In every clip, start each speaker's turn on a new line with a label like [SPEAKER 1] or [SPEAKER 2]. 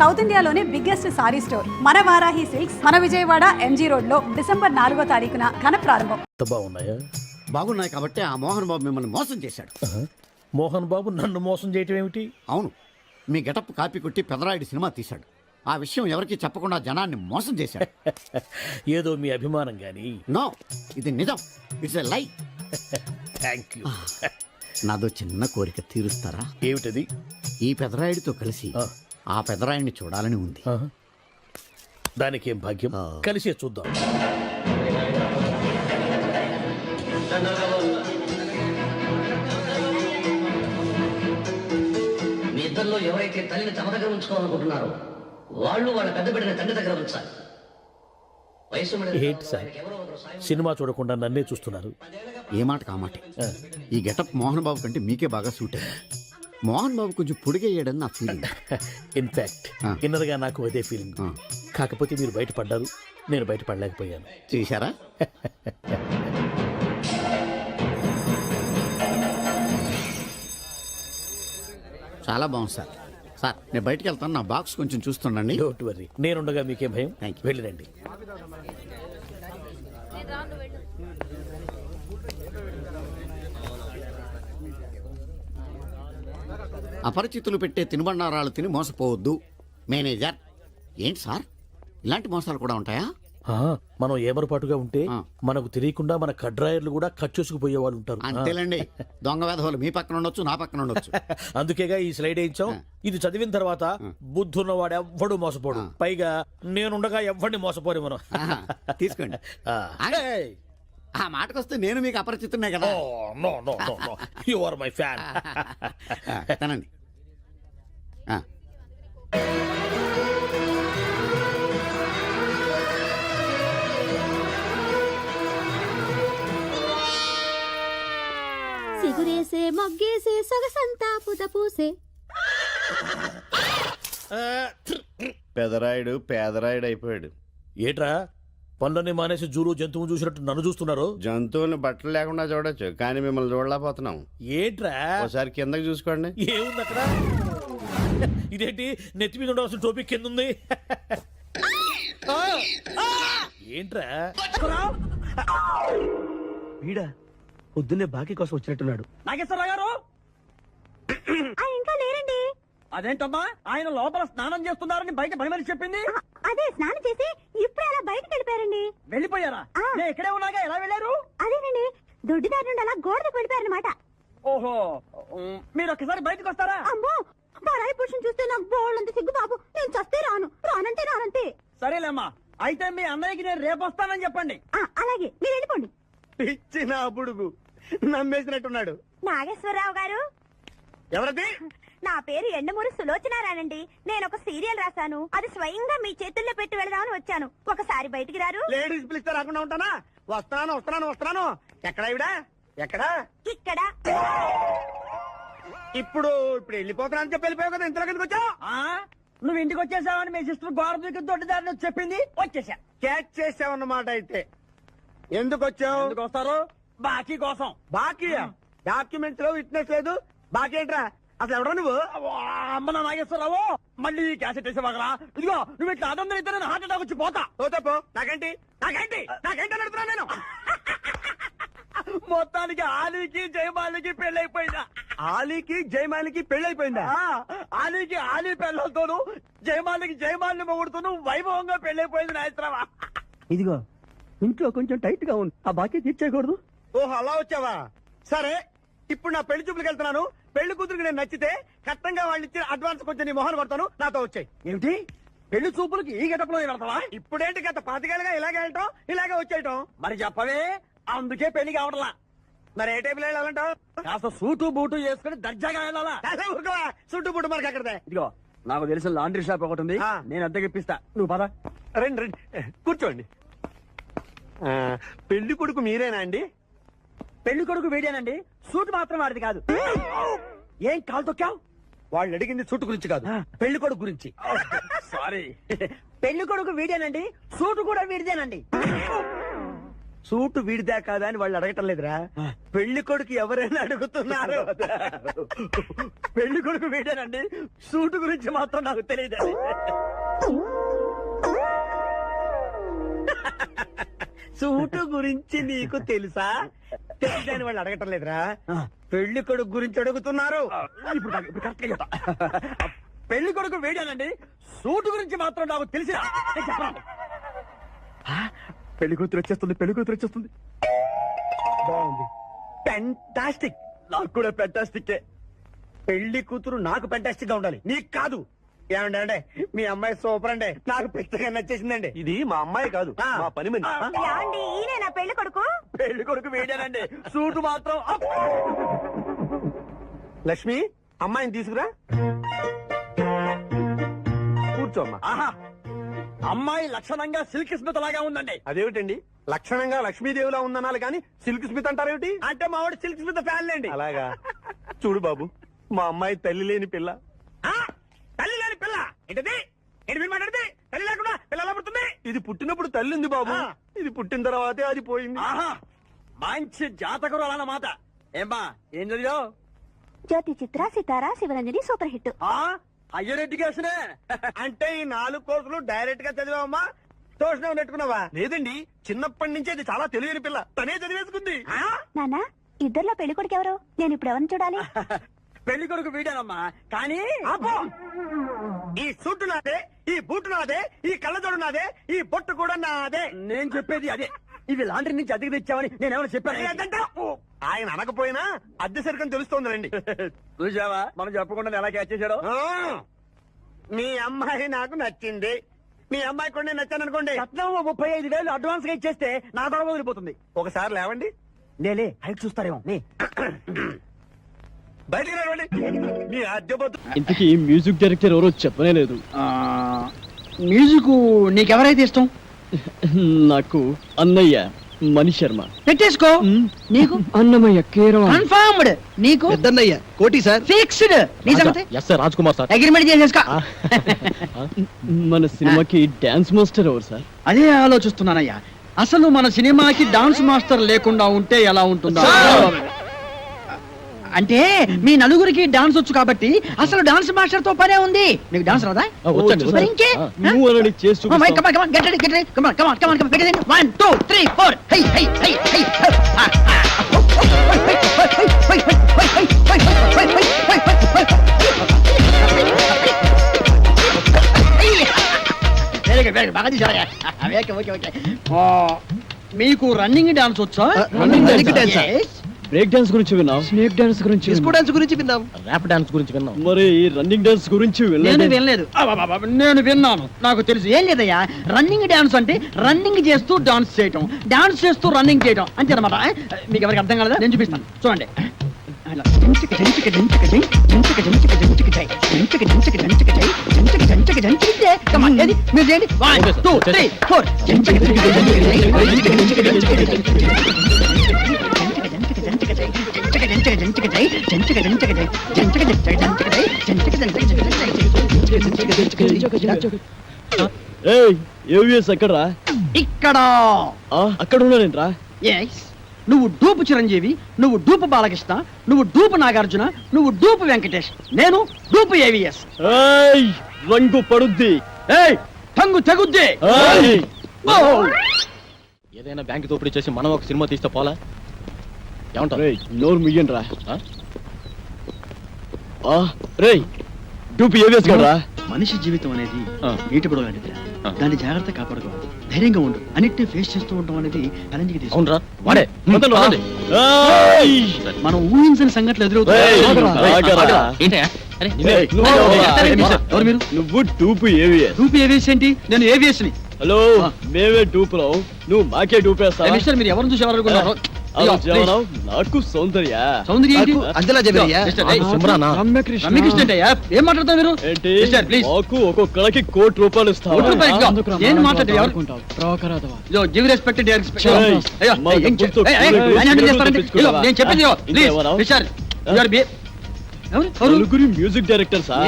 [SPEAKER 1] South ఇండియాలోనే biggest sorry store. మన Varahi silks మన విజయవాడ ఎంజీ రోడ్లో డిసెంబర్ నాలుగో తారీఖున ఘన ప్రారంభం.
[SPEAKER 2] బాగున్నాయా?
[SPEAKER 3] బాగున్నాయి కాబట్టి ఆ మోహన్ బాబు మిమ్మల్ని మోసం చేశాడు.
[SPEAKER 2] మోహన్ బాబు నన్ను మోసం చేయటం ఏమిటి?
[SPEAKER 3] అవును. మీ గెటప్ కాపీ కొట్టి పెదరాయుడు సినిమా తీశాడు. ఆ విషయం ఎవరికీ చెప్పకుండా జనాన్ని మోసం చేశాడు.
[SPEAKER 2] ఏదో మీ అభిమానం గాని.
[SPEAKER 3] నో ఇది నిజం. It's a lie.
[SPEAKER 2] Thank you.
[SPEAKER 3] నాదో చిన్న కోరిక తీరుస్తారా?
[SPEAKER 2] ఏమిటది?
[SPEAKER 3] ఈ పెదరాయుడితో కలిసి
[SPEAKER 2] ఆ.
[SPEAKER 3] పెదరాయుడిని చూడాలని ఉంది.
[SPEAKER 2] దానికేం భాగ్యం. కలిసే చూద్దాం.
[SPEAKER 4] మీ ఇద్దరిలో ఎవరైతే తల్లిని తమ దగ్గర ఉంచుకోవాలనుకుంటున్నారో వాళ్ళు వాళ్ళ పెద్ద బిడ్డని తండ్రి దగ్గర ఉంచాలి.
[SPEAKER 2] ఏంటి సార్? సినిమా చూడకుండా నన్నే చూస్తున్నారు.
[SPEAKER 3] ఏ మాట? కామాటే ఈ గెటప్ మోహన్ బాబు కంటే మీకే బాగా సూట్ అయ్యింది మోహన్ బాబు కొంచెం పొడిగయ్యాడని నా ఫీలింగ్
[SPEAKER 2] ఇన్ఫాక్ట్. ఇన్నర్గా నాకు అదే ఫీలింగ్. కాకపోతే మీరు బయటపడ్డారు నేను బయటపడలేకపోయాను.
[SPEAKER 3] చూశారా? చాలా బాగుంది సార్. సార్ నేను బయటికి వెళ్తాను నా బాక్స్ కొంచెం చూస్తుండండి.
[SPEAKER 2] డోంట్ వరీ నేనుండగా మీకేం భయం. వెళ్ళిరండి.
[SPEAKER 3] అపరిచితులు పెట్టే తినుబండారాలు తిని మోసపోవద్దు. మేనేజర్ ఏంటి సార్? ఇలాంటి మోసాలు కూడా ఉంటాయా?
[SPEAKER 2] ఆ, మనం ఏమరపాటుగా ఉంటే
[SPEAKER 3] ఆ.
[SPEAKER 2] మనకు తెలియకుండా మన కడ్రాయర్లు కూడా కట్ చేసుకుపోయే వాళ్ళు ఉంటారు.
[SPEAKER 3] అంతేలేండి. దొంగ వేధవులు మీ పక్కన ఉండొచ్చు నా పక్కన ఉండొచ్చు.
[SPEAKER 2] అందుకేగా ఈ స్లైడ్ వేయించాం. ఇది చదివిన తర్వాత బుద్ధున్నవాడు ఎవ్వడు మోసపోడు. పైగా నేనుండగా ఎవ్వడిని మోసపోరు మనం
[SPEAKER 3] ఆహా, తీసుకోండి.
[SPEAKER 2] ఆ.
[SPEAKER 3] ఏయ్, ఆ మాటకొస్తే నేను మీకు అపరిచితున్నే కదా.
[SPEAKER 2] Oh, no, no, no, no. You are my fan.
[SPEAKER 3] ఆ, తినండి.
[SPEAKER 5] సిగురేసే మొగ్గేసే సొగసంతా పుత పూసే.
[SPEAKER 6] పెదరాయుడు పేదరాయుడు అయిపోయాడు.
[SPEAKER 2] ఏట్రా? పనులన్నీ మానేసి జూలు జంతువు చూసినట్టు నన్ను చూస్తున్నారు.
[SPEAKER 6] జంతువుని బట్టలు లేకుండా చూడొచ్చు కానీ మిమ్మల్ని చూడలేకపోతున్నాం.
[SPEAKER 2] ఏంట్రా?
[SPEAKER 6] ఒకసారి కిందకి చూసుకోండి.
[SPEAKER 2] ఏముంది అక్కడ? ఇదేంటి? నెత్తి మీద ఉండవలసిన టోపిక్ కింద ఉంది! ఏంట్రా?
[SPEAKER 7] వీడా పొద్దున్నే బాకీ కోసం వచ్చినట్టున్నాడు.
[SPEAKER 8] నాగేశ్వరరావు గారు!
[SPEAKER 5] ఇంకా లేరండి.
[SPEAKER 8] అదేంటమ్మా? ఆయన లోపల స్నానం చేస్తున్నారని బయట పని మనిషి చెప్పింది
[SPEAKER 5] అదే స్నానం చేసి ఇప్పుడే అలా బయటకు వెళ్ళిపోయారండి.
[SPEAKER 8] వెళ్ళిపోయారా. నేను ఇక్కడే ఉన్నాగా ఎలా వెళ్ళారు?
[SPEAKER 5] అదేనండి దొడ్డిదారి నుండి అలా గోడకు వెళ్ళిపోయారనమాట
[SPEAKER 8] ఓహో మీరు ఒక్కసారి బయటకు వస్తారా?
[SPEAKER 5] అమ్మో పరాయి పురుషుని చూస్తే నాకు బోళ్ళంత సిగ్గు బాబు. నేను చస్తే రాను. రానంటే రానంతే.
[SPEAKER 8] సరేలేమ్మా అయితే మీ అన్నయ్యకి నేను రేపు వస్తానని చెప్పండి.
[SPEAKER 5] ఆ, అలాగే మీరు వెళ్ళిపోండి.
[SPEAKER 7] పిచ్చిన బుడుగు నమ్మేసినట్టున్నాడు.
[SPEAKER 5] నాగేశ్వరరావు గారు.
[SPEAKER 8] ఎవరది
[SPEAKER 5] నా పేరు ఎండమూరి సులోచనారానండి నేను ఒక సీరియల్ రాశాను. అది స్వయంగా మీ చేతుల్లో పెట్టి వెళదామని వచ్చాను. ఒకసారి బయటికి రారు.
[SPEAKER 7] లేడీస్ పిలిస్తే రాకుండా ఉంటానా? వస్తున్నాను వస్తున్నాను వస్తున్నాను. ఎక్కడ ఇవిడా ఎక్కడ?
[SPEAKER 5] ఇక్కడ.
[SPEAKER 7] ఇప్పుడు ఇప్పుడు వెళ్ళిపోతున్నా అని చెప్పి వెళ్ళిపోయావు కదా ఇంతలో కిందకి వచ్చావు?
[SPEAKER 8] ఆ? నువ్వు ఇంటికి వచ్చేసావని మీ సిస్టర్ గోడ వచ్చి చెప్పింది? వచ్చేసా.
[SPEAKER 7] క్యాచ్ చేసావన్నమాట అయితే. ఎందుకు వచ్చావు?
[SPEAKER 8] ఎందుకు వస్తారు? బాకీ కోసం.
[SPEAKER 7] బాకీ డాక్యుమెంట్స్లో విట్నెస్ లేదు. బాకీ ఏంట్రా? అసలు ఎవడో నువ్వు?
[SPEAKER 8] అమ్మ నా నాగేశ్వరరావు. మళ్ళీ క్యాసెట్ వేసేవాగరా ఇదిగో నువ్వు ఇట్లా అయితే నేను హార్ట్ అటాక్ వచ్చి పోతా.
[SPEAKER 7] పోతాపో నాకేంటి? నాకేంటి? నాకేంటి అని అడుగుతున్నా నేను?
[SPEAKER 8] మొత్తానికి ఆలీకి జయమాలికి పెళ్ళైపోయిందా?
[SPEAKER 7] ఆలీకి జయమాలికి పెళ్ళైపోయిందా?
[SPEAKER 8] ఆలీకి ఆలీ పెళ్ళతోను జయమాలికి జయమాలిని మొగుడుతూను వైభవంగా పెళ్ళైపోయింది నాయత్రమా
[SPEAKER 7] ఇదిగో ఇంట్లో కొంచెం టైట్గా ఉంది ఆ బాకీ తీర్చేయకూడదు. ఓహో అలా వచ్చావా? సరే ఇప్పుడు నా పెళ్ళి చూపులకు వెళ్తున్నాను. పెళ్ళి కూతురికి నేను నచ్చితే కట్టంగా వాళ్ళు ఇచ్చిన అడ్వాన్స్ కొంచెం నీ మొహన్ కొడతాను నాతో వచ్చాయి.
[SPEAKER 8] ఏమిటి? పెళ్ళి చూపులకి ఈ గెటప్లో వెళ్తావా?
[SPEAKER 7] ఇప్పుడేంటి గత పాతికేళ్ళగా ఇలాగే వెళ్ళటం ఇలాగే వచ్చేయటం?
[SPEAKER 8] మరి చెప్పవే అందుకే పెళ్ళి కావడలా
[SPEAKER 7] మరి ఏ టైపులో వెళ్ళాలంటావు?
[SPEAKER 8] కాస్త సూటు బూటు వేసుకుని దర్జాగా వెళ్ళాలా?
[SPEAKER 7] చుట్టూ పుట్టు మనకి అక్కడదే
[SPEAKER 8] ఇదిగో నాకు తెలిసిన లాండ్రీ షాప్ ఒకటి ఉంది. నేను అద్దెకి ఇప్పిస్తా. నువ్వు పద.
[SPEAKER 7] రండి రండి. కూర్చోండి. పెళ్ళి కొడుకు మీరేనా అండి?
[SPEAKER 8] పెళ్ళి కొడుకు వీడేనండి. సూట్ మాత్రం వాడిది కాదు. ఏం కాలు తొక్కావు?
[SPEAKER 7] వాళ్ళు అడిగింది చుట్టు గురించి కాదు. పెళ్ళి కొడుకు గురించి.
[SPEAKER 8] సారీ. పెళ్ళి కొడుకు వీడేనండి. సూటు కూడా వీడిదేనండి.
[SPEAKER 7] సూట్ వీడిదా కాదా అని వాళ్ళు అడగటం లేదురా. పెళ్ళి కొడుకు ఎవరైనా అడుగుతున్నారు. పెళ్ళి కొడుకు వీడేనండి. సూట్ గురించి మాత్రం నాకు తెలియదు సూటు గురించి నీకు తెలుసా? తెలియదని వాళ్ళు అడగటం లేదురా పెళ్ళి కొడుకు గురించి అడుగుతున్నారు. ఇప్పుడు చెప్తా. పెళ్ళి కొడుకు వేడానండి సూటు గురించి మాత్రం నాకు తెలిసి పెళ్ళి కూతురు వచ్చేస్తుంది పెళ్ళి కూతురు వచ్చేస్తుంది. బాగుంది. పెంటాస్టిక్ నాకు కూడా పెంటాస్టిక్ పెళ్ళి కూతురు నాకు పెంటాస్టిక్గా ఉండాలి. నీకు కాదు. ఏమండి అంటే మీ అమ్మాయి సూపర్ అండి. నాకు పెద్దగా నచ్చేసిందండి. ఇది మా అమ్మాయి కాదు మా పని మంది
[SPEAKER 5] ఏమండి ఈయన నా పెళ్ళి కొడుకు?
[SPEAKER 7] పెళ్ళి కొడుకు వేడానండి. సూటు మాత్రం. లక్ష్మి అమ్మాయిని తీసుకురా. కూర్చోమ్మా ఆహా. అమ్మాయి లక్షణంగా సిల్క్ స్మిత్ లాగా ఉందండి. అదేమిటండి? లక్షణంగా లక్ష్మీదేవిలా ఉందనాలి కానీ సిల్క్ స్మిత్ అంటారేమిటి? అంటే మా వాడు సిల్క్ స్మిత్ ఫ్యాన్ లేండి అలాగా. చూడు బాబు మా అమ్మాయి తల్లి లేని పిల్ల. ఏంటది? ఏంటి మీరు మాట్లాడితే? తల్లి లేకుండా పిల్ల ఎలా పుడుతుంది? ఇది పుట్టినప్పుడు తల్లి ఉంది బాబు ఇది పుట్టిన తర్వాతే అది పోయింది. మంచి జాతకుడు అన్నమాట. ఏమ్మా ఏం చదివావు?
[SPEAKER 5] Jyothi Chitra Sitara Sivaranjani super hit.
[SPEAKER 7] Higher ఎడ్యుకేషనే. అంటే ఈ నాలుగు కోర్సులు డైరెక్ట్గా చదివామా ట్యూషన్ నెట్టుకున్నావా లేదండి చిన్నప్పటి నుంచి అది చాలా తెలియని పిల్ల. తనే చదివేసుకుంది.
[SPEAKER 5] నాన్న ఇద్దర్లో పెళ్ళి కొడుకు ఎవరు? నేను ఇప్పుడు ఎవరిని చూడాలి?
[SPEAKER 7] పెళ్ళి కొడుకు వీడానమ్మా కానీ ఈ సూటు నాదే ఈ బూటు నాదే ఈ కళ్ళజోడు నాదే ఈ బొట్టు కూడా నాదే. నేను చెప్పేది అదే. ఇవి లాండ్రీ నుంచి అద్దెకి తెచ్చామని నేను ఏమైనా చెప్పాను? ఆయన అనకపోయినా అద్దె సరికని తెలుస్తోందండి చూసావా మనం చెప్పకుండా ఎలా క్యాచ్ చేశాడు? మీ అమ్మాయి నాకు నచ్చింది. మీ అమ్మాయి కొన్ని నచ్చాను అనుకోండి. ముప్పై ఐదు వేలు అడ్వాన్స్గా ఇచ్చేస్తే నా గొడవ వదిలిపోతుంది. ఒకసారి లేవండి. నేలే హైట్ చూస్తారేమో. బయటికి రావండి. మీ
[SPEAKER 9] ఇంతకీ మ్యూజిక్ డైరెక్టర్ ఎవరో చెప్పనే లేదు.
[SPEAKER 10] మ్యూజిక్ నీకెవరైతే ఇష్టం?
[SPEAKER 9] నాకు అన్నయ్య మణి శర్మ.
[SPEAKER 10] పెట్టేసుకో. నీకు?
[SPEAKER 9] అన్నమయ్య కేరళ
[SPEAKER 10] కన్ఫర్మ్డ్ నీకు?
[SPEAKER 9] పెద్దన్నయ్య కోటి సార్.
[SPEAKER 10] ఫిక్స్డ్. నీ సంగతి?
[SPEAKER 9] Yes sir Raj Kumar sir.
[SPEAKER 10] Agreement చేసేసుకో.
[SPEAKER 9] మన సినిమాకి డాన్స్ మాస్టర్ ఎవరు సార్?
[SPEAKER 10] అదే ఆలోచిస్తున్నానయ్యా. అసలు మన సినిమాకి డాన్స్ మాస్టర్ లేకుండా ఉంటే ఎలా ఉంటుందో అంటే మీ నలుగురికి డాన్స్ వచ్చు కాబట్టి అసలు డాన్స్ మాస్టర్తో పనే ఉంది. నీకు డాన్స్ రాదా? మీకు రన్నింగ్ డాన్స్ వచ్చా? రన్నింగ్
[SPEAKER 9] బ్రేక్ డాన్స్ గురించి విన్నాం స్నేక్ డాన్స్ గురించి డిస్కో డాన్స్ గురించి విన్నాం ర్యాప్ డాన్స్ గురించి విన్నాం మరి రన్నింగ్ డాన్స్ గురించి
[SPEAKER 10] నేను
[SPEAKER 9] వినలేదు
[SPEAKER 10] వినలేదు అబ్బబ్బబ్బ, నేను విన్నాను నాకు తెలుసు ఏం లేదయ్యా రన్నింగ్ డాన్స్ అంటే రన్నింగ్ చేస్తూ డాన్స్ చేయటం డాన్స్ చేస్తూ రన్నింగ్ చేయటం అంతే అనమాట మీకు ఎవరికి అర్థం కాలేదా నేను చూపిస్తాను చూడండి ఇలా. జంచిక జంచిక జంచిక జై, జంచిక జంచిక జంచిక జై, జంచిక జంచిక జంచిక జై, జంచిక జంచిక జంచిక జై. Come on, ఏది? మీరు చేయండి. One,
[SPEAKER 9] Okay, sir.
[SPEAKER 10] two,
[SPEAKER 9] Okay,
[SPEAKER 10] three,
[SPEAKER 9] sir.
[SPEAKER 10] four. జంచిక జంచిక జంచిక జై, జంచిక జంచిక జంచిక జై.
[SPEAKER 9] ఏవిఎస్ ఎక్కడరా
[SPEAKER 10] ఇక్కడ
[SPEAKER 9] ఆ, అక్కడ ఉన్నానేంట్రా
[SPEAKER 10] నువ్వు డూపు చిరంజీవి నువ్వు డూపు బాలకృష్ణ నువ్వు డూపు నాగార్జున నువ్వు డూపు వెంకటేష్ నేను డూపు ఏవిఎస్
[SPEAKER 9] ఏయ్ రంగు పడుద్ది
[SPEAKER 10] ఏయ్ టంగు తెగుద్ది!
[SPEAKER 11] ఏదైనా బ్యాంక్ దోపిడీ చేసి మనం ఒక సినిమా తీస్తే పోలా
[SPEAKER 10] మనిషి జీవితం అనేది నీటి పడవ లాంటిది దాన్ని జాగ్రత్త కాపాడుకో. ధైర్యంగా ఉండు. అన్నిటిని ఫేస్ చేస్తూ ఉండడం అనేది
[SPEAKER 9] ఛాలెంజ్
[SPEAKER 10] మనం ఊహించిన
[SPEAKER 9] సంఘటన
[SPEAKER 10] ఎదురవుతాయి. ఏంటి? నేను ఏవిఎస్
[SPEAKER 9] హలో మేమే టూపులో నువ్వు మాకే
[SPEAKER 10] టూపేస్తా మీరు ఎవరిని చూసి
[SPEAKER 9] ఎవరు అనుకున్నారో? నాకు సౌందర్య.
[SPEAKER 10] సౌందర్య ఏంటి?
[SPEAKER 9] నాకు-
[SPEAKER 10] ఏం
[SPEAKER 9] నలుగురి మ్యూజిక్ డైరెక్టర్ సార్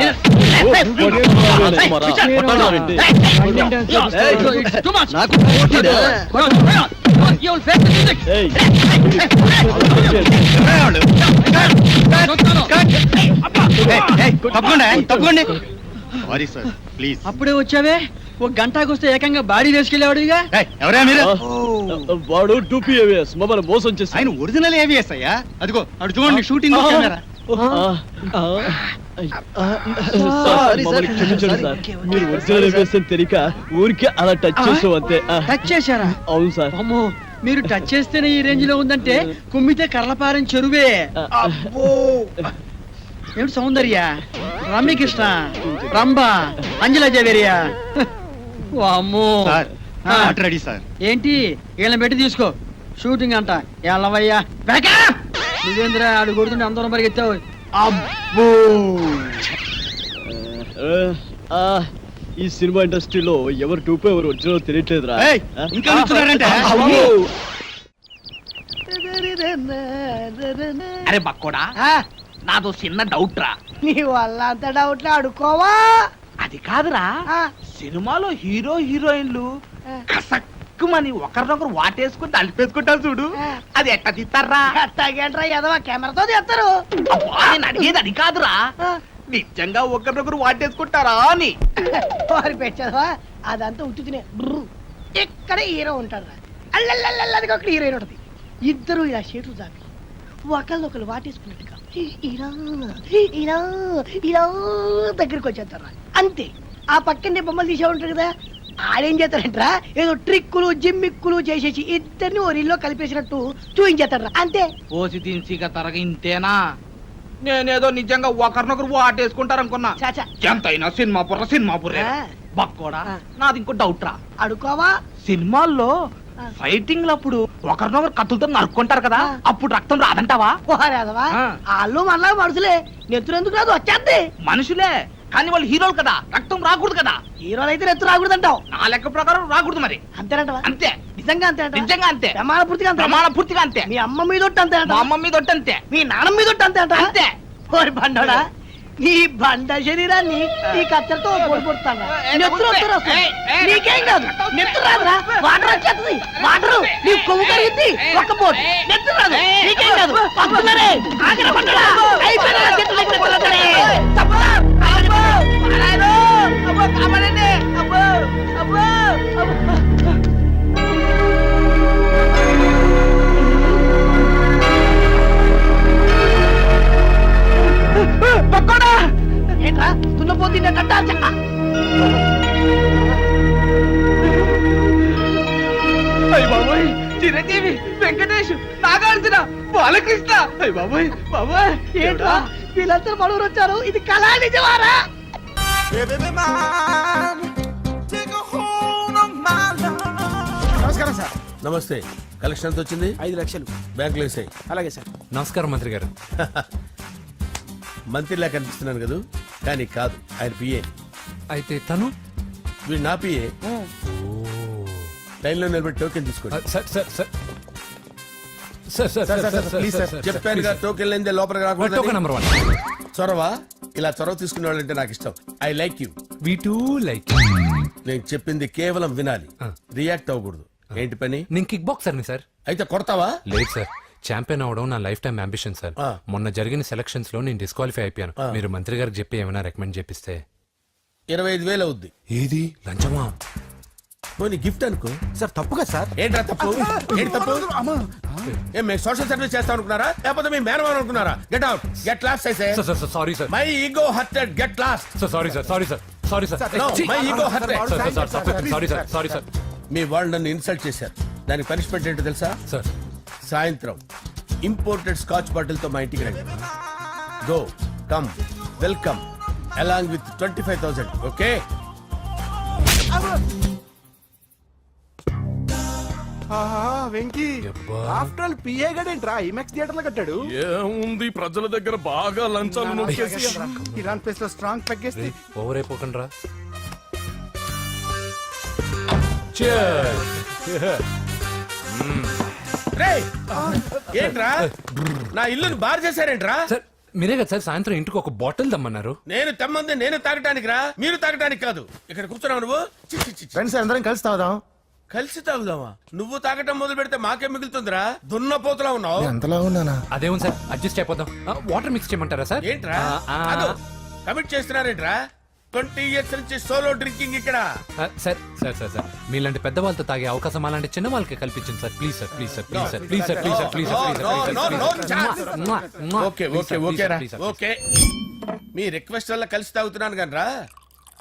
[SPEAKER 12] తప్పకుండా తప్పకుండా
[SPEAKER 10] సారీ సార్ ప్లీజ్
[SPEAKER 13] అప్పుడే వచ్చావే? ఒక గంటకు వస్తే ఏకంగా బాడీ వేసుకెళ్ళేవాడుగా
[SPEAKER 12] ఎవరా మీరు?
[SPEAKER 9] వాడు టూపీ ఏవిఎస్ మమ్మల్ని మోసం చేసి
[SPEAKER 12] ఆయన ఒరిజినల్ ఏవిఎస్ అయ్యా. అదిగో అటు చూడండి షూటింగ్ కెమెరా
[SPEAKER 9] మీరు ఒరిజినల్ ఏవిఎస్ అని తెలియక ఊరికే అలా టచ్ చేసాం అంతే.
[SPEAKER 13] టచ్ చేశారా?
[SPEAKER 9] అవును సార్.
[SPEAKER 13] అమ్మో మీరు టచ్ చేస్తేనే ఈ రేంజ్లో ఉందంటే కుమ్మితే కర్లపారం చెరువే. అబ్బో. ఏమిటి సౌందర్య? రమ్యకృష్ణ రంభ అంజలా జవేరియా. అమ్మో. ఏంటి? వీళ్ళని పెట్టి తీసుకో. షూటింగ్ అంట. ఎల్లవయ్యా. బ్యాకప్ నువ్వేంద్ర ఆడు కొడుతుంటే అందరం పరిగెత్తావు? అబ్బో!
[SPEAKER 9] ఆ, ఆ, ఈ సినిమా ఇండస్ట్రీలో ఎవరు టూపే ఎవరు ఒరిజినల్ తెలియట్లేదురా?
[SPEAKER 12] ఇంకా.
[SPEAKER 14] అరే బక్కోడా నాదో చిన్న డౌట్ రా
[SPEAKER 13] నీ వల్ల అంత డౌట్లు అడుకోవా
[SPEAKER 14] అది కాదురా సినిమాలో హీరో హీరోయిన్లు కసక్కుమని ఒకరినొకరు వాటేసుకుని తలిపేసుకుంటారు చూడు. అది ఎట్ట తీస్తారా?
[SPEAKER 13] అట్టాగేంట్రా ఎదవా కెమెరాతో
[SPEAKER 14] అబ్బా, నేను అడిగేది అది కాదురా. నిజంగా ఒకరినొకరు వాటేసుకుంటారా అని.
[SPEAKER 13] వారి పెట్టదవా అదంతా ఉత్తి తినే బ్రు. ఇక్కడ హీరో ఉంటాడు అల్లల్లల్లది ఒక హీరోయిన్ ఉంటుంది. ఇద్దరు ఇలా చేతులు చాపి ఒకళ్ళొకరు వాటేసుకున్నట్టుగా ఇలా ఇలా ఇలా దగ్గరికి వచ్చేస్తారు. అంతే. ఆ పక్కనే బొమ్మలు తీసే ఉంటారు కదా ఆడేం చేస్తారంటరా ఏదో ట్రిక్కులు జిమ్మిక్కులు చేసేసి ఇద్దరిని ఓ రీల్లో కలిపేసినట్టు చూపించేస్తాడు అంతే.
[SPEAKER 14] ఓసి తిన్సిగా తరగ ఇంతేనా? నేనేదో నిజంగా ఒకరినొకరు వాటేసుకుంటారు అనుకున్నా
[SPEAKER 13] చాచా.
[SPEAKER 14] ఎంతైనా సినిమా బుర్ర సినిమా బుర్రే.
[SPEAKER 13] ఆ.
[SPEAKER 14] బక్కోడా. నాది ఇంకో డౌట్ రా
[SPEAKER 13] అడుకోవా
[SPEAKER 14] సినిమాల్లో ఫైటింగ్ అప్పుడు ఒకరినొకరు కత్తులతో నరుక్కుంటారు కదా. అప్పుడు రక్తం రాదంటావా?
[SPEAKER 13] పోరాదవా
[SPEAKER 14] ఆ.
[SPEAKER 13] వాళ్ళు మనలా మనుషులే. నెత్తురు ఎందుకు రాదు? వచ్చేద్ది.
[SPEAKER 14] మనుషులే. కానీ వాళ్ళు హీరోలు కదా రక్తం రాకూడదు కదా
[SPEAKER 13] హీరోలు అయితే నెత్తురు రాకూడదంటావు
[SPEAKER 14] నా లెక్క ప్రకారం రాకూడదు మరి
[SPEAKER 13] అంతేనంటవా
[SPEAKER 14] అంతే
[SPEAKER 13] నిజంగా అంతే
[SPEAKER 14] నిజంగా అంతే
[SPEAKER 13] ప్రమాణ పూర్తిగా అంతే
[SPEAKER 14] ప్రమాణ పూర్తిగా అంతే
[SPEAKER 13] మీ అమ్మ మీద అంతే
[SPEAKER 14] మా అమ్మ మీద అంతే
[SPEAKER 13] మీ నాన్న మీద అంతే అంట
[SPEAKER 14] అంతే
[SPEAKER 13] ఓరి బండోడా నీ బండ శరీరాన్ని ఈ కత్తెరతో పొడి పొడుతాను
[SPEAKER 14] ఏయ్,
[SPEAKER 13] నెత్తురు వస్తారు నీకేం కాదు నెత్తురు రాదురా వాటర్ వచ్చేస్తుంది వాటర్ నీ కొవ్వు కరుగుద్ది ఒక్క పోటు నెత్తురు రాదు నీకేం కాదు బండోడా అయిపోయినా అబ్బో, కాపాడండి. అబ్బో, అబ్బో, అబ్బో. పక్కోడా ఏంట్రా దున్నపోతు కట్టా చెక్క
[SPEAKER 14] అయ్య బాబోయ్ చిరంజీవి వెంకటేష్ నాగార్జున బాలకృష్ణ అయ్య బాబోయ్ బాబోయ్
[SPEAKER 13] ఏంట్రా వీళ్ళందరూ మనూరు వచ్చారు ఇది కళా నిజమారా
[SPEAKER 12] నమస్కారం సార్
[SPEAKER 15] నమస్తే కలెక్షన్ ఎంత వచ్చింది
[SPEAKER 12] ఐదు లక్షలు
[SPEAKER 15] బ్యాంకులో వేసాయి
[SPEAKER 12] అలాగే సార్
[SPEAKER 11] నమస్కారం మంత్రి గారు
[SPEAKER 15] మంత్రిలా కనిపిస్తున్నాను కదా కానీ కాదు ఆయన పిఏ
[SPEAKER 11] అయితే తను
[SPEAKER 15] వీడు నా పిఏ లైన్లో నిలబెట్టి టోకెన్ తీసుకోండి
[SPEAKER 11] sir sir sir sir sir.
[SPEAKER 15] చెప్పాను టోకెన్ లేనిదే లోపలికి
[SPEAKER 11] టోకెన్
[SPEAKER 15] రాకూడదు
[SPEAKER 11] నెంబర్ వన్
[SPEAKER 15] చొరవ? ఇలా చొరవ తీసుకునే వాళ్ళంటే నాకు ఇష్టం. I like you
[SPEAKER 11] we too like
[SPEAKER 15] నేను చెప్పింది కేవలం వినాలి. రియాక్ట్ అవ్వకూడదు. ఏంటి పని?
[SPEAKER 11] నేను కిక్ బాక్సర్ని సార్
[SPEAKER 15] అయితే కొడతావా?
[SPEAKER 11] లేదు సార్ ఛాంపియన్ అవడం నా లైఫ్ టైం అంబిషన్ సార్. మొన్న జరిగిన సెలక్షన్స్లో నేను డిస్క్వాలిఫై అయిపోయాను. మీరు మంత్రి గారికి చెప్పి ఏమైనా రికమెండ్ చేపిస్తే.
[SPEAKER 15] ఇరవై ఐదు వేలు అవుద్ది.
[SPEAKER 11] ఏది? లంచమా?
[SPEAKER 15] పోనీ గిఫ్ట్ అనుకో.
[SPEAKER 12] సార్ తప్పుగా సార్.
[SPEAKER 15] ఏంట్రా తప్పు? ఏంటి తప్పు? ఏం మేము సోషల్ సర్వీస్ చేస్తాం అనుకున్నారా? లేకపోతే మీ మేనమాన్ అనుకున్నారా? గెట్ అవుట్ గెట్ లాస్ట్ అయితే
[SPEAKER 11] sir sir sorry sir
[SPEAKER 15] my ego hurted get lost
[SPEAKER 11] sir sorry sir sorry sir sorry sir
[SPEAKER 15] my ego hurt.
[SPEAKER 11] Sorry sir sorry sir
[SPEAKER 15] మీ వాళ్ళు నన్ను ఇన్సల్ట్ చేశారు. దానికి పనిష్మెంట్ ఏంటో తెలుసా?
[SPEAKER 11] సార్
[SPEAKER 15] సాయంత్రం. ఇంపోర్టెడ్ స్కాచ్ బాటిల్తో మా ఇంటికి రండి. Go come welcome along with twenty five thousand okay
[SPEAKER 12] Venky.
[SPEAKER 11] యబ్బా.
[SPEAKER 12] After all PA గడేంట్రా ఇమెక్స్ థియేటర్లో కట్టాడు.
[SPEAKER 9] ఏముంది? ప్రజల దగ్గర బాగా లంచాలు నొక్కేసి
[SPEAKER 12] ఇరాన్ ప్లేస్లో స్ట్రాంగ్ తగ్గేస్తే.
[SPEAKER 11] ఓవర్ అయిపోకండి రా
[SPEAKER 15] రే ఏంట్రా? నా ఇల్లుని బార్ చేశారేంట్రా?
[SPEAKER 11] సార్ మీరే కదా సార్ సాయంత్రం ఇంటికి ఒక బాటిల్ దమ్మన్నారు
[SPEAKER 15] నేను తెమ్మంది నేను తాగటానికి రా మీరు తాగటానికి కాదు. ఇక్కడ కూర్చున్నావు నువ్వు. చి, చి, చి, చి.
[SPEAKER 12] ఫ్రెండ్స్ అందరం కలిసి తాగుదాం.
[SPEAKER 15] కలిసి తాగుదామా నువ్వు తాగటం మొదలు పెడితే మాకే మిగులుతుందిరా దున్నపోతులా ఉన్నావు
[SPEAKER 7] ఎంతలా ఉన్నానా
[SPEAKER 11] సార్ అడ్జస్ట్ అయిపోదాం వాటర్ మిక్స్ చేయమంటారా సార్
[SPEAKER 15] ఏంట్రా కమిట్ చేస్తున్నారేంట్రా ట్వంటీ ఇయర్స్ నుంచి సోలో డ్రింకింగ్ ఇక్కడ
[SPEAKER 11] సార్ సార్ సార్ సార్ మీలాంటి పెద్ద వాళ్ళతో తాగే అవకాశం అలాంటి చిన్న వాళ్ళకి కల్పించండి sir please sir please sir please sir please sir please sir please sir
[SPEAKER 15] okay okay okay okay me request వల్ల కలిసి తాగుతున్నాను కానీ రా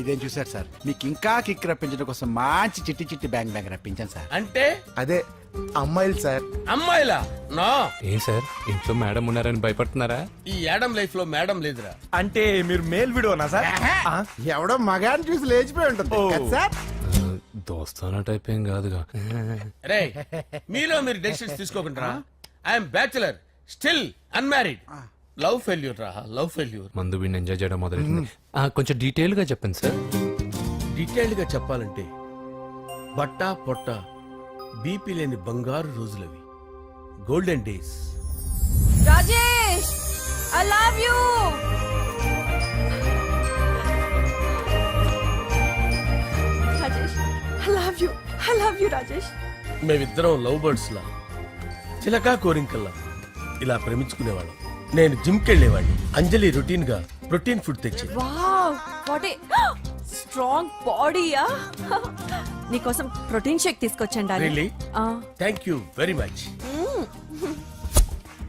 [SPEAKER 7] ఇదేం చూసారు సార్? మీకు ఇంకా కిక్ రప్పించడం కోసం మంచి చిట్టి చిట్టి బ్యాంగ్ బ్యాంగ్ రప్పించాను సార్.
[SPEAKER 15] అంటే?
[SPEAKER 7] అదే అమ్మాయిలు సార్.
[SPEAKER 15] అమ్మాయిలా? నా.
[SPEAKER 11] ఏం సార్? ఇంట్లో మేడం ఉన్నారని భయపడుతున్నారా?
[SPEAKER 15] ఈ యాడమ్ లైఫ్లో మేడం లేదురా.
[SPEAKER 7] అంటే మీరు మేల్ వీడియోనా సార్? ఎవడో మగాన్ని చూసి లేచిపోయి ఉంటుంది. కదా సార్?
[SPEAKER 11] దోస్తానా టైప్ ఏం కాదుగా.
[SPEAKER 15] రే మీలో మీరు డెసిషన్స్ తీసుకోకుండా I'm bachelor still unmarried love failure రా లవ్ ఫెయిల్యూర్.
[SPEAKER 11] మందు వీడిని ఎంజాయ్ చేయడం మొదలైంది కొంచెం డీటెయిల్గా చెప్పండి సార్.
[SPEAKER 15] డీటెయిల్డ్గా చెప్పాలంటే బట్టా పొట్ట బీపీ లేని బంగారు రోజులవి. Golden days
[SPEAKER 5] Rajesh I love you Rajesh I love you I love you Rajesh.
[SPEAKER 15] మేమిద్దరం లవ్ బర్డ్స్ లా చిలకా కోరింకల్లా ఇలా ప్రేమించుకునేవాళ్ళం. నేను జిమ్కి వెళ్ళేవాడిని అంజలి రొటీన్గా ప్రోటీన్ ఫుడ్ తెచ్చి
[SPEAKER 5] వావ్! వాట్ ఏ స్ట్రాంగ్ బాడీయా? నీకోసం ప్రోటీన్ షేక్ తీసుకొచ్చండి
[SPEAKER 15] Really? Thank you very much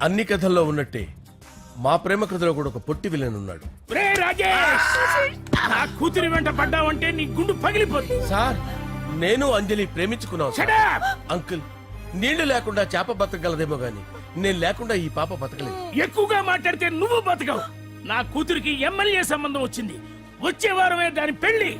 [SPEAKER 15] అన్ని కథల్లో ఉన్నట్టే మా ప్రేమ కథలో కూడా ఒక పొట్టి విలన్ ఉన్నాడు.
[SPEAKER 9] కూతురి వెంట పడ్డావంటే నీ గుండు పగిలిపోతుంది.
[SPEAKER 15] సార్ నేను అంజలి ప్రేమించుకున్నాను సార్. అంకుల్ నీళ్ళు లేకుండా చేప బతకగలదేమో గాని నేను లేకుండా ఈ పాప బతకలేదు.
[SPEAKER 9] ఎక్కువగా మాట్లాడితే నువ్వు బతకవు. నా కూతురికి ఎమ్మెల్యే సంబంధం వచ్చింది. వచ్చే వారమే దాని పెళ్ళి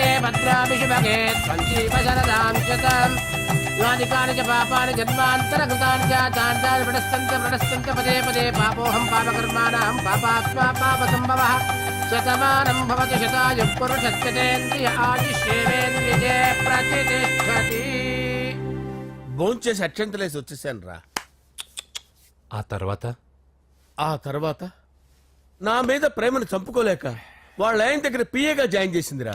[SPEAKER 16] కంటే భద్రామి శుభగే సంజీవ శరదాం శతం యాని కాని చ పాపాని జన్మాంతరకృతాని చ తాని ప్రణస్తంత ప్రణస్తంత పదే పదే పాపోహం పాపకర్మాణం పాపాత్మా పాప సంభవ శతమానం భవతి శతాయు పురుషస్యతేంద్రియ ఆయుష్యేవేంద్రియే ప్రతిష్టతి.
[SPEAKER 15] భోంచేసి అక్షంతలేసి వచ్చేసాను రా
[SPEAKER 11] ఆ తర్వాత?
[SPEAKER 15] ఆ తర్వాత? నా మీద ప్రేమను చంపుకోలేక వాళ్ళ ఆయన దగ్గర పిఏగా జాయిన్ చేసిందిరా.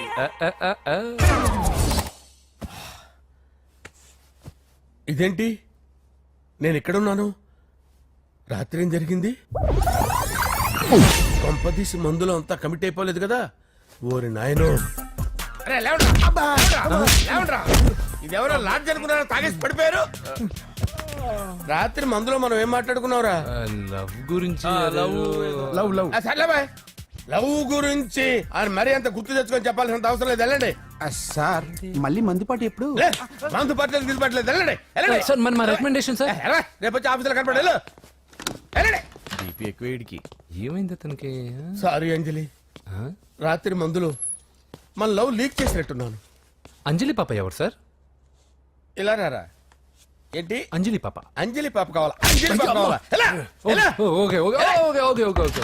[SPEAKER 15] ఇదేంటి? నేను ఎక్కడున్నాను? రాత్రి ఏం జరిగింది? కొంపదీసి మందులో అంతా కమిట్ అయిపోలేదు కదా? ఓరి నాయనో. ఇదెవరో లాడ్జ్ అనుకున్నారా తాగేసి పడిపోయారు. రాత్రి మందులో మనం ఏం మాట్లాడుకున్నావురా?
[SPEAKER 11] లవ్ గురించి
[SPEAKER 7] లవ్. లవ్
[SPEAKER 15] సర్లే బాయ్. లవ్ గురించి ఆయన మరీ అంత గుర్తు తెచ్చుకొని చెప్పాల్సినంత అవసరం లేదు. వెళ్ళండి.
[SPEAKER 7] సార్ మళ్ళీ మందుపాటి ఎప్పుడు?
[SPEAKER 15] మందు పట్టలేదు గిల్లు పట్టలేదు వెళ్ళండి. వెళ్ళండి.
[SPEAKER 11] సార్ మరి మా రికమెండేషన్ సార్.
[SPEAKER 15] రేపు వచ్చి ఆఫీసులో కనపడి వెళ్ళు. వెళ్ళండి. బీపీ ఎక్కువ వీడికి
[SPEAKER 11] ఏమైంది అతనికి?
[SPEAKER 15] సారీ అంజలి.
[SPEAKER 11] ఆ?
[SPEAKER 15] రాత్రి మందులో మన లవ్ లీక్ చేసినట్టున్నాను.
[SPEAKER 11] అంజలి పాప ఎవరు సార్?
[SPEAKER 15] ఇలా రారా? ఏంటి?
[SPEAKER 11] అంజలి పాప.
[SPEAKER 15] అంజలి పాప కావాలా? అంజలి పాప కావాలా?
[SPEAKER 11] Okay okay okay okay okay okay.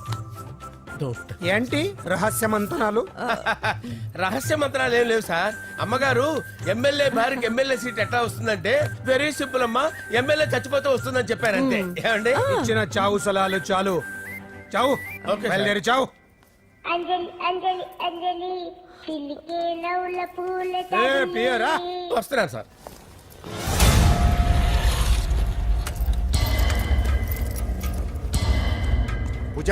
[SPEAKER 15] don't
[SPEAKER 17] ఏంటి రహస్య మంతనాలు?
[SPEAKER 15] రహస్య మంత్రాలు ఏం లేవు సార్. అమ్మగారు ఎమ్మెల్యే భార్యకి ఎమ్మెల్యే సీట్ ఎట్లా వస్తుందంటే వెరీ సింపుల్ అమ్మా ఎమ్మెల్యే చచ్చిపోతే వస్తుందని చెప్పారంతే. ఏమండి?
[SPEAKER 17] ఇచ్చిన చావు సలాలు చాలు. చావు.
[SPEAKER 15] Okay sir.
[SPEAKER 17] బయలుదేరి చావు.
[SPEAKER 18] అంజలి అంజలి అంజలి పిల్లికే నవ్వుల పూల
[SPEAKER 17] ఏ, పియరా?
[SPEAKER 15] వస్తున్నాను సార్.
[SPEAKER 19] పూజ?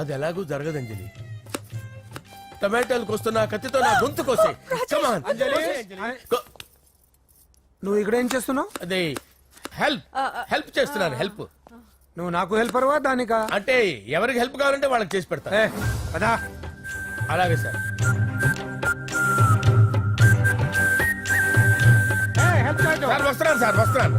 [SPEAKER 15] అది ఎలాగూ జరగదు అంజలి. టమాటాలకు వస్తున్న కత్తితో నా గొంతు కోసే.
[SPEAKER 17] నువ్వు ఇక్కడ ఏం చేస్తున్నావు?
[SPEAKER 15] అదే హెల్ప్ హెల్ప్ చేస్తున్నాను హెల్ప్.
[SPEAKER 17] నువ్వు నాకు హెల్పర్వా దానికా?
[SPEAKER 15] అంటే ఎవరికి హెల్ప్ కావాలంటే వాళ్ళకి చేసి పెడతా
[SPEAKER 17] పదా.
[SPEAKER 15] అలాగే
[SPEAKER 17] హెల్ప్
[SPEAKER 15] సార్ వస్తున్నాను సార్ వస్తున్నాను.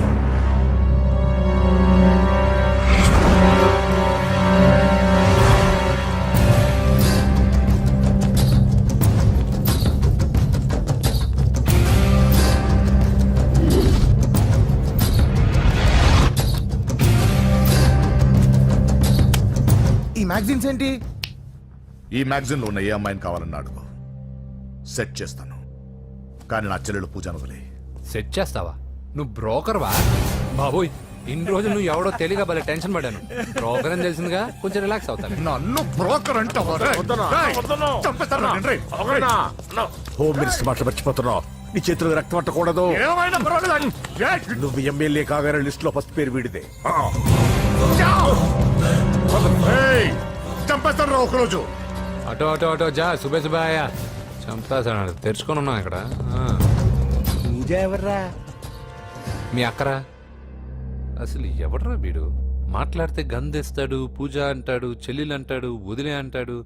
[SPEAKER 19] మ్యాగజైన్స్ ఏంటి?
[SPEAKER 20] ఈ మ్యాగజైన్లో ఉన్న ఏ అమ్మాయిని కావాలన్నా అడుగు. సెట్ చేస్తాను. కానీ నా చెల్లెలు పూజ వదిలే
[SPEAKER 11] సెట్ చేస్తావా? నువ్వు బ్రోకర్ వా? బాబోయ్ ఇన్ని రోజులు నువ్వు ఎవడో తెలియక భలే టెన్షన్ పడ్డాను. బ్రోకర్ అని తెలిసిందిగా కొంచెం రిలాక్స్ అవుతాను.
[SPEAKER 20] నన్ను బ్రోకర్ అంటావా? రేయ్.
[SPEAKER 15] హోమ్ మినిస్టర్ మాట మర్చిపోతున్నావు. నీ చేతులకు రక్తం పట్టకూడదు. నువ్వు ఎమ్మెల్యే కాగానే లిస్ట్లో ఫస్ట్ పేరు వీడిదే.
[SPEAKER 20] చంపేస్తాను రా ఒకరోజు.
[SPEAKER 11] అటో అటో అటో జా సుబే సుబాయ చంపేసాడు తెరుచుకొని ఉన్నాం ఇక్కడ. ఆ.
[SPEAKER 7] పూజ ఎవర్రా?
[SPEAKER 11] మీ అక్కరా? అసలు ఎవడరా వీడు? మాట్లాడితే గంధేస్తాడు పూజ అంటాడు చెల్లెలు అంటాడు వదిలే అంటాడు.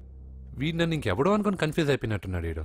[SPEAKER 11] వీడు నన్ను ఇంకెవడో అనుకొని కన్ఫ్యూజ్ అయిపోయినట్టున్నాడు వీడు?